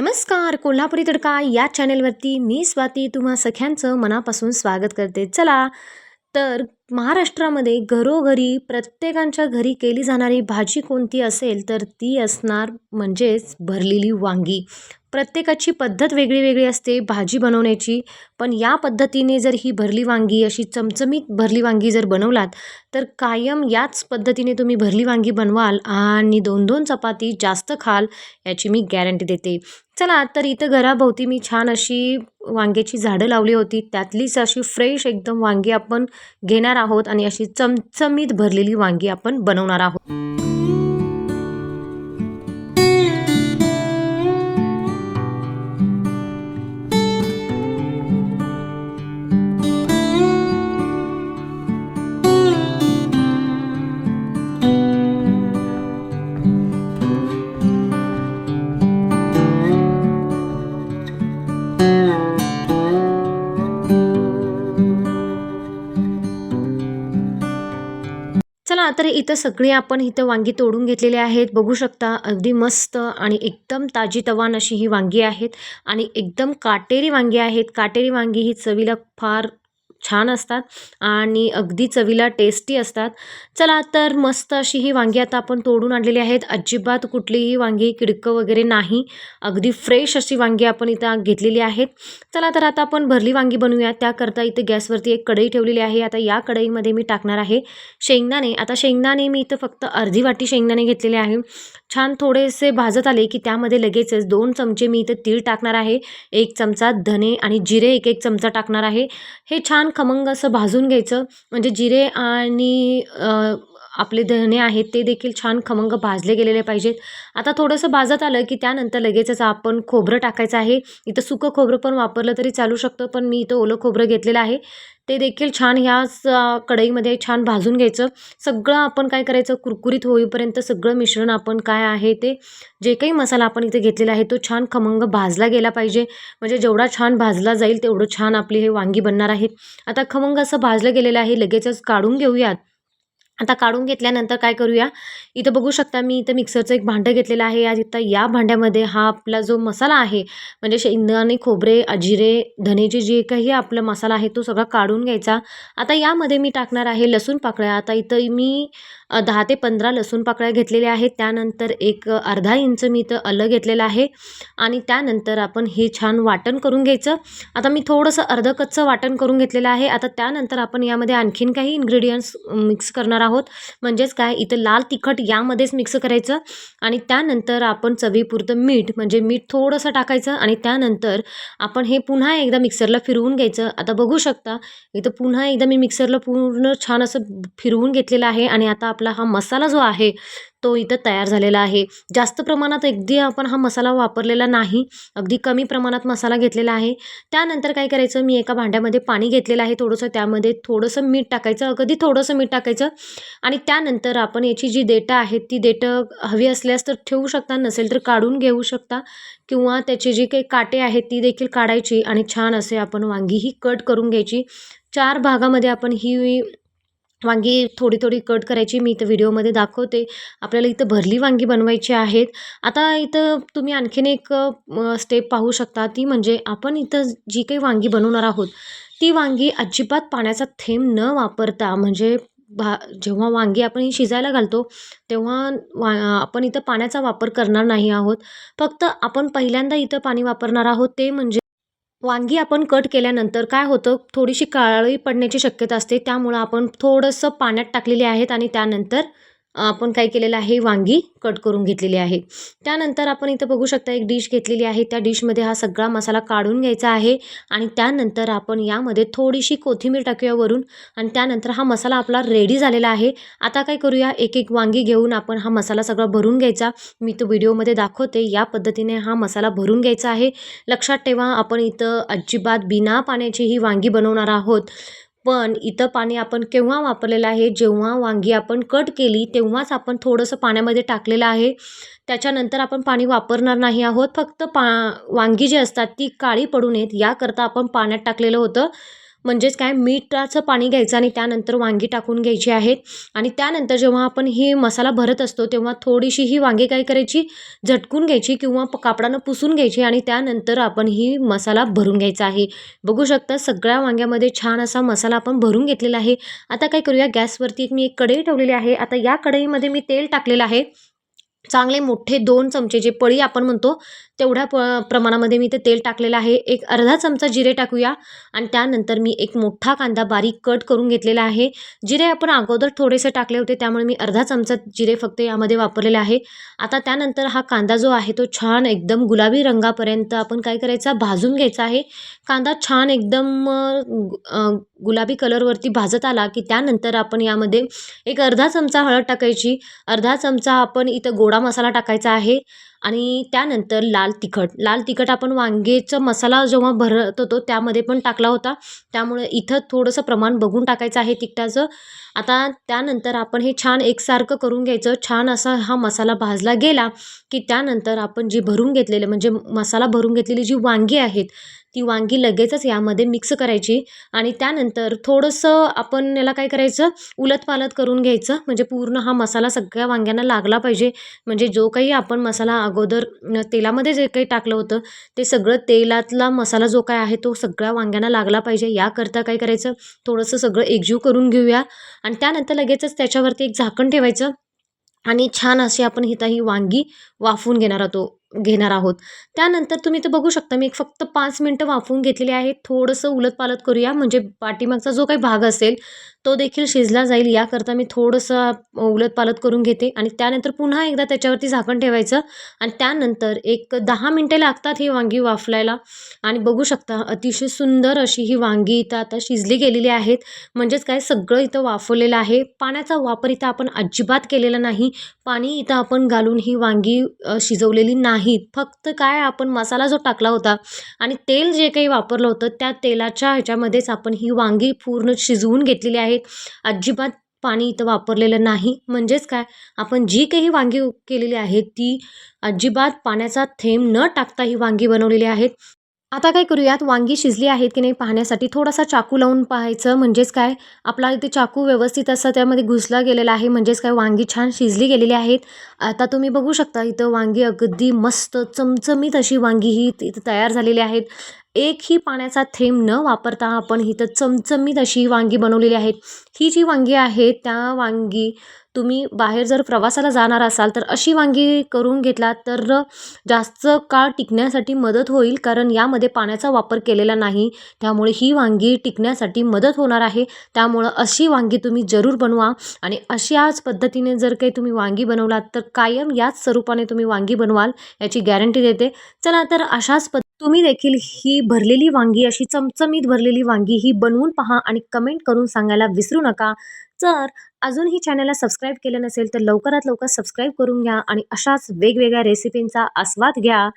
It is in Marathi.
नमस्कार कोल्हापुरी तडका या चॅनेलवरती मी स्वाती. तुम्हा सख्यांचं मनापासून स्वागत करते. चला तर महाराष्ट्रामध्ये घरोघरी प्रत्येकांच्या घरी केली जाणारी भाजी कोणती असेल तर ती असणार म्हणजेच भरलेली वांगी. प्रत्येकाची पद्धत वेगळी वेगळी असते भाजी बनवण्याची. पण या पद्धतीने जर ही भरली वांगी अशी चमचमीत भरली वांगी जर बनवलात तर कायम याच पद्धतीने तुम्ही भरली वांगी बनवाल आणि दोन दोन चपाती जास्त खाल याची मी गॅरंटी देते. चला तर इथं घराभोवती मी छान अशी वांग्याची झाडं लावली होती. त्यातलीच अशी फ्रेश एकदम वांगी आपण घेणार आहोत आणि अशी चमचमीत भरलेली वांगी आपण बनवणार आहोत. चला तर इथं सगळी आपण इथं वांगी तोडून घेतलेले आहेत. बघू शकता अगदी मस्त आणि एकदम ताजी तवान अशी ही वांगी आहेत. आणि एकदम काटेरी वांगी आहेत. काटेरी वांगी ही चवीला फार छान असतात आणि अगदी चवीला टेस्टी असतात. चला तर मस्त अशी ही वांगी आता आपण तोडून आणलेली आहेत. अजिबात कुठलीही वांगी किडकं वगैरे नाही. अगदी फ्रेश अशी वांगी आपण इथं घेतलेली आहेत. चला तर आता आपण भरली वांगी बनवूया. त्याकरता इथे गॅसवरती एक कढई ठेवलेली आहे. आता या कढईमध्ये मी टाकणार आहे शेंगदाणे. आता शेंगदाणे मी इथं फक्त अर्धी वाटी शेंगदाणे घेतलेले आहे. छान थोडेसे भाजत आले की त्यामध्ये लगेचच दोन चमचे मी इथं तीळ टाकणार आहे. एक चमचा धने आणि जिरे एक एक चमचा टाकणार आहे. हे छान खमंग असं भाजून घ्यायचं. म्हणजे जिरे आणि आपले धने आहेत ते देखील छान खमंग भाजले गेलेले पाहिजेत. आता थोडंसं भाजत आलं की त्यानंतर लगेचच आपण खोबरं टाकायचं आहे. इथं सुकं खोबरं पण वापरलं तरी चालू शकतं पण मी इथं ओलं खोबरं घेतलेलं आहे. ते देखील छान ह्याच कढईमध्ये छान भाजून घ्यायचं. सगळं आपण काय करायचं? कुरकुरीत होईपर्यंत सगळं मिश्रण आपण काय आहे ते जे काही मसाला आपण इथे घेतलेला आहे तो छान खमंग भाजला गेला पाहिजे. म्हणजे जेवढा छान भाजला जाईल तेवढं छान आपली हे वांगी बनणार आहेत आता खमंग असं भाजलं गेलेलं आहे लगेचच काढून घेऊयात. आता काढून घेतल्यानंतर काय करूया? इथं बघू शकता मी इथं मिक्सरचं एक भांडं घेतलेलं आहे. या इथं या भांड्यामध्ये हा आपला जो मसाला आहे म्हणजे शेंगदाणे खोबरे अजिरे धनेचे जे काही आपला मसाला आहे तो सगळा काढून घ्यायचा. आता यामध्ये मी टाकणार आहे लसूण पाकळ्या. आता इथं मी दहा ते पंधरा लसूण पाकळ्या घेतलेल्या आहेत. त्यानंतर एक अर्धा इंच मी इथं आलं घेतलेलं आहे. आणि त्यानंतर आपण हे छान वाटण करून घ्यायचं. आता मी थोडंसं अर्धं कच्चं वाटण करून घेतलेलं आहे. आता त्यानंतर आपण यामध्ये आणखीन काही इन्ग्रेडियंट्स मिक्स करणार आहोत आहोत. म्हणजेच काय? इथं लाल तिखट यामध्येच मिक्स करायचं आणि त्यानंतर आपण चवीपुरतं मीठ म्हणजे मीठ थोडंसं टाकायचं आणि त्यानंतर आपण हे पुन्हा एकदा मिक्सरला फिरवून घ्यायचं. आता बघू शकता इथं पुन्हा एकदा मी मिक्सरला पूर्ण छान असं फिरवून घेतलेलं आहे आणि आता आपला हा मसाला जो आहे तो इथं तयार झालेला आहे. जास्त प्रमाणात अगदी आपण हा मसाला वापरलेला नाही. अगदी कमी प्रमाणात मसाला घेतलेला आहे. त्यानंतर काय करायचं? मी एका भांड्यामध्ये पाणी घेतलेलं आहे थोडंसं. त्यामध्ये थोडंसं मीठ टाकायचं. अगदी थोडंसं मीठ टाकायचं. आणि त्यानंतर आपण याची जी डेटा आहेत ती डेटं हवी असल्यास तर ठेवू शकता. नसेल तर काढून घेऊ शकता. किंवा त्याचे जे काही काटे आहेत ती देखील काढायची आणि छान असे आपण वांगी ही कट करून घ्यायची. चार भागामध्ये आपण ही वांगी थोडी थोडी कट करायची मी इथं व्हिडिओमध्ये दाखवते. आपल्याला इथं भरली वांगी बनवायची आहेत. आता इथं तुम्ही आणखीन एक स्टेप पाहू शकता. ती म्हणजे आपण इथं जी काही वांगी बनवणार आहोत ती वांगी अजिबात पाण्याचा थेंब न वापरता म्हणजे भा जेव्हा वांगी आपण शिजायला घालतो तेव्हा वा आपण इथं पाण्याचा वापर करणार नाही आहोत. फक्त आपण पहिल्यांदा इथं पाणी वापरणार आहोत ते म्हणजे वांगी आपण कट केल्यानंतर काय होतं? थोडीशी काळी पडण्याची शक्यता असते. त्यामुळं आपण थोडंसं पाण्यात टाकलेली आहेत आणि त्यानंतर आपण काय केलेलं आहे वांगी कट करून घेतलेली आहे. त्यानंतर आपण इथं बघू शकता एक डिश घेतलेली आहे. त्या डिशमध्ये हा सगळा मसाला काढून घ्यायचा आहे आणि त्यानंतर आपण यामध्ये थोडीशी कोथिंबीर टाकूया वरून आणि त्यानंतर हा मसाला आपला रेडी झालेला आहे. आता काय करूया एक एक वांगी घेऊन आपण हा मसाला सगळा भरून घ्यायचा. मी तो व्हिडिओमध्ये दाखवते. या पद्धतीने हा मसाला भरून घ्यायचा आहे. लक्षात ठेवा आपण इथं अजिबात बिना पाण्याची ही वांगी बनवणार आहोत. पण इथं पाणी आपण केव्हा वापरलेलं आहे? जेव्हा वांगी आपण कट केली तेव्हाच आपण थोडंसं पाण्यामध्ये टाकलेलं आहे. त्याच्यानंतर आपण पाणी वापरणार नाही आहोत. फक्त पा वांगी जी असतात ती काळी पडू नयेत. याकरता आपण पाण्यात टाकलेलं होतं. म्हणजेच काय? मिठाचं पाणी घ्यायचं आणि त्यानंतर वांगी टाकून घ्यायची आहेत. आणि त्यानंतर जेव्हा आपण ही मसाला भरत असतो तेव्हा थोडीशी ही वांगी काय करायची? झटकून घ्यायची किंवा प कापडानं पुसून घ्यायची आणि त्यानंतर आपण ही मसाला भरून घ्यायचा आहे. बघू शकता सगळ्या वांग्यामध्ये छान असा मसाला आपण भरून घेतलेला आहे. आता काय करूया? गॅसवरती एक मी एक कढई ठेवलेली आहे. आता या कढईमध्ये मी तेल टाकलेलं आहे. चांगले मोठे दोन चमचे जे पळी आपण म्हणतो तेवढ्या प प्रमाणामध्ये मी ते तेल टाकलेलं आहे. एक अर्धा चमचा जिरे टाकूया. आणि त्यानंतर मी एक मोठा कांदा बारीक कट करून घेतलेला आहे. जिरे आपण अगोदर थोडेसे टाकले होते त्यामुळे मी अर्धा चमचा जिरे फक्त यामध्ये वापरलेले आहे. आता त्यानंतर हा कांदा जो आहे तो छान एकदम गुलाबी रंगापर्यंत आपण काय करायचा भाजून घ्यायचा आहे. कांदा छान एकदम गुलाबी कलरवरती भाजत आला की त्यानंतर आपण यामध्ये एक अर्धा चमचा हळद टाकायची. अर्धा चमचा आपण इथं गोडा मसाला टाकायचा आहे. आणि त्यानंतर लाल तिखट. लाल तिखट आपण वांगेचा मसाला जेव्हा भरत होतो त्यामध्ये पण टाकला होता. त्यामुळे इथं थोडंसं प्रमाण बघून टाकायचं आहे तिखटाचं. आता त्यानंतर आपण हे छान एकसारखं करून घ्यायचं. छान असा हा मसाला भाजला गेला की त्यानंतर आपण जी भरून घेतलेले म्हणजे मसाला भरून घेतलेली जी वांगी आहेत ती वांगी लगेचच यामध्ये मिक्स करायची आणि त्यानंतर थोडंसं आपण याला काय करायचं उलतपालत करून घ्यायचं. म्हणजे पूर्ण हा मसाला सगळ्या वांग्यांना लागला पाहिजे. म्हणजे जो काही आपण मसाला अगोदर तेलामध्ये जे काही टाकलं होतं ते सगळं तेलातला मसाला जो काय आहे तो सगळ्या वांग्यांना लागला पाहिजे. याकरता काय करायचं थोडंसं सगळं एकजीव करून घेऊया. आणि त्यानंतर लगेचच त्याच्यावरती एक झाकण ठेवायचं आणि छान अशी आपण हिता ही वांगी वाफवून घेणार आहोत. घेणार आहोत. त्यानंतर तुम्ही तर बघू शकता मी एक फक्त पाच मिनटं वाफवून घेतलेली आहे. थोडंसं उलतपालत करूया. म्हणजे पाठीमागचा जो काही भाग असेल तो देखील शिजला जाईल. याकरता मी थोडंसं उलतपालत करून घेते. आणि त्यानंतर पुन्हा एकदा त्याच्यावरती झाकण ठेवायचं. आणि त्यानंतर एक दहा मिनटे लागतात ही वांगी वाफलायला. आणि बघू शकता अतिशय सुंदर अशी ही वांगी इथं आता शिजली गेलेली आहेत. म्हणजेच काय सगळं इथं वाफवलेलं आहे. पाण्याचा वापर इथं आपण अजिबात केलेला नाही. पाणी इथं आपण घालून ही वांगी शिजवलेली नाही. नाहीत. फक्त काय आपण मसाला जो टाकला होता आणि तेल जे काही वापरलं होतं त्या तेलाच्या ह्याच्यामध्येच आपण ही वांगी पूर्ण शिजवून घेतलेली आहेत अजिबात पाणी इथं वापरलेलं नाही. म्हणजेच काय? आपण जी काही वांगी केलेली आहेत ती अजिबात पाण्याचा थेंब न टाकता ही वांगी बनवलेली आहेत आता काय करूयात? वांगी शिजली आहेत की नाही पाहण्यासाठी थोडासा चाकू लावून पाहायचं. म्हणजेच काय? आपला इथे चाकू व्यवस्थित असं त्यामध्ये घुसला गेलेला आहे. म्हणजेच काय? वांगी छान शिजली गेलेली आहेत. आता तुम्ही बघू शकता इथं वांगी अगदी मस्त चमचमीत अशी वांगी ही इथं तयार झालेली आहेत. एकही पाण्याचा थेंब न वापरता आपण इथं चमचमीत अशी वांगी बनवलेली आहेत ही जी वांगी आहे त्या वांगी तुम्ही बाहेर जर प्रवासाला जाणार असाल तर अशी वांगी करून घेतला तर जास्त काळ टिकण्यासाठी मदत होईल कारण यामध्ये पाण्याचा वापर केलेला नाही. त्यामुळे ही वांगी टिकण्यासाठी मदत होणार आहे. त्यामुळं अशी वांगी तुम्ही जरूर बनवा आणि अशाच पद्धतीने जर काही तुम्ही वांगी बनवलात तर कायम याच स्वरूपाने तुम्ही वांगी बनवाल याची गॅरंटी देते. चला तर अशाच पद्ध तुम्ही देखील ही भरलेली वांगी अशी चमचमीत भरलेली वांगी ही बनवून पहा आणि कमेंट करून सांगायला विसरू नका. जर अजूनही चॅनलला सबस्क्राईब केलं नसेल तर लवकरात लवकर सबस्क्राईब करून घ्या आणि अशाच वेगवेगळ्या रेसिपींचा आस्वाद घ्या.